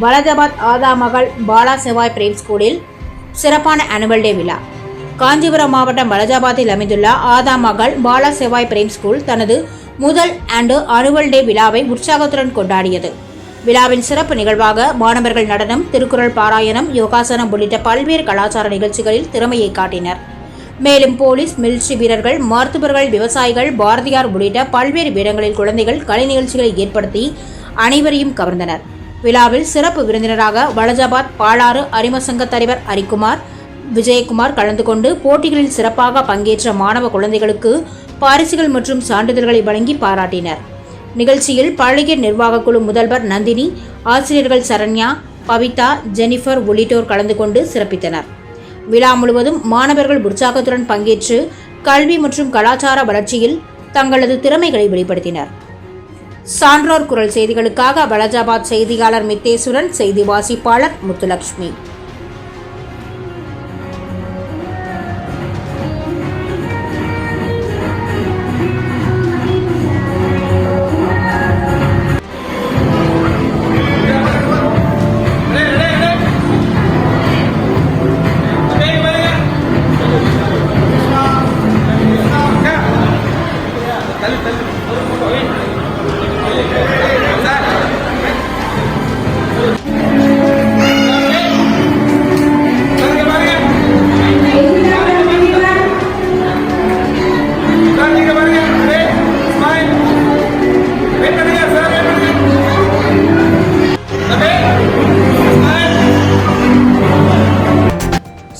வலதாபாத் ஆதா மகள் பாலா செவாய் பிரேம் ஸ்கூலில் சிறப்பான அனுவல் டே விழா. காஞ்சிபுரம் மாவட்டம் வலஜாபாத்தில் அமைந்துள்ள ஆதா மகள் பாலா செவாய் பிரேம் ஸ்கூல் தனது முதல் ஆண்டு அனுவல் டே விழாவை உற்சாகத்துடன் கொண்டாடியது. விழாவின் சிறப்பு நிகழ்வாக மாணவர்கள் நடனம் திருக்குறள் பாராயணம் யோகாசனம் உள்ளிட்ட பல்வேறு கலாச்சார நிகழ்ச்சிகளில் திறமையை காட்டினர். மேலும் போலீஸ் மிலிட்ரி வீரர்கள் மருத்துவர்கள் விவசாயிகள் பாரதியார் உள்ளிட்ட பல்வேறு இடங்களில் குழந்தைகள் கலை நிகழ்ச்சிகளை ஏற்படுத்தி அனைவரையும் கவர்ந்தனர். விழாவில் சிறப்பு விருந்தினராக வலஜாபாத் பாலாறு அரிம சங்க தலைவர் ஹரிக்குமார் விஜயகுமார் கலந்து கொண்டு போட்டிகளில் சிறப்பாக பங்கேற்ற மாணவ குழந்தைகளுக்கு பரிசுகள் மற்றும் சான்றிதழ்களை வழங்கி பாராட்டினர். நிகழ்ச்சியில் பழைய நிர்வாகக் குழு முதல்வர் நந்தினி ஆசிரியர்கள் சரண்யா பவிதா ஜெனிஃபர் உள்ளிட்டோர் கலந்து கொண்டு சிறப்பித்தனர். விழா முழுவதும் மாணவர்கள் உற்சாகத்துடன் பங்கேற்று கல்வி மற்றும் கலாச்சார வளர்ச்சியில் தங்களது திறமைகளை வெளிப்படுத்தினர். சான்றோர் குரல் செய்திகளுக்காக வலஜாபாத் செய்தியாளர் மித்தேசுரன் செய்தி வாசிப்பாளர் முத்துலட்சுமி